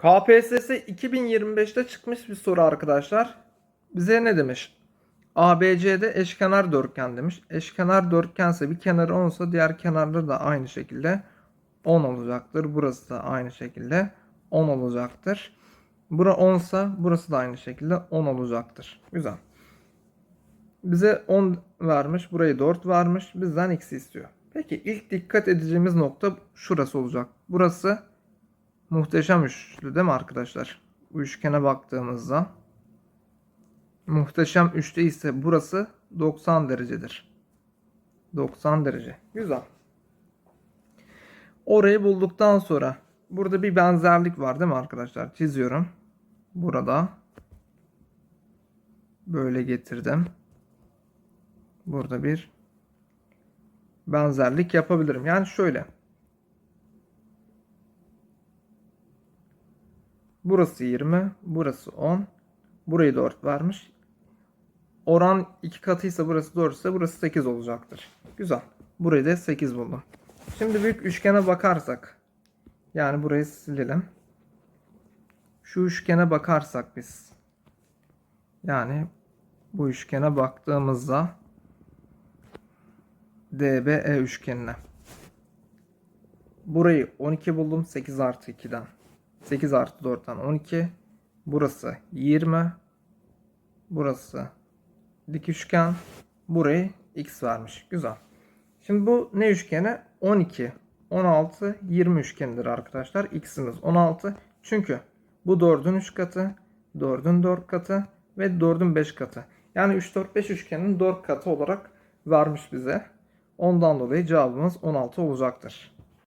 KPSS 2025'te çıkmış bir soru arkadaşlar. Bize ne demiş? ABC'de eşkenar dörtgen demiş. Eşkenar dörtgense bir kenarı 10 ise diğer kenarları da aynı şekilde 10 olacaktır. Burası da aynı şekilde 10 olacaktır. Bura 10 ise burası da aynı şekilde 10 olacaktır. Güzel. Bize 10 vermiş. Burayı 4 vermiş. Bizden x istiyor. Peki ilk dikkat edeceğimiz nokta şurası olacak. Burası muhteşem üçlü değil mi arkadaşlar? Bu üçgene baktığımızda muhteşem üçlü ise burası 90 derecedir. 90 derece. Güzel. Orayı bulduktan sonra burada bir benzerlik var değil mi arkadaşlar? Çiziyorum. Burada böyle getirdim. Burada bir benzerlik yapabilirim. Yani şöyle. Burası 20, burası 10. Burayı 4 vermiş. Oran iki katıysa burası 4 ise burası 8 olacaktır. Güzel. Burayı da 8 buldum. Şimdi büyük üçgene bakarsak. Yani burayı silelim. Şu üçgene bakarsak biz. Yani bu üçgene baktığımızda DBE üçgenine. Burayı 12 buldum 8 artı 2'den. 8 artı 4'ten 12. Burası 20. Burası dik üçgen. Burayı x vermiş. Güzel. Şimdi bu ne üçgeni? 12, 16, 20 üçgenidir arkadaşlar. X'imiz 16. Çünkü bu 4'ün 3 katı, 4'ün 4 katı ve 4'ün 5 katı. Yani 3, 4, 5 üçgenin 4 katı olarak vermiş bize. Ondan dolayı cevabımız 16 olacaktır.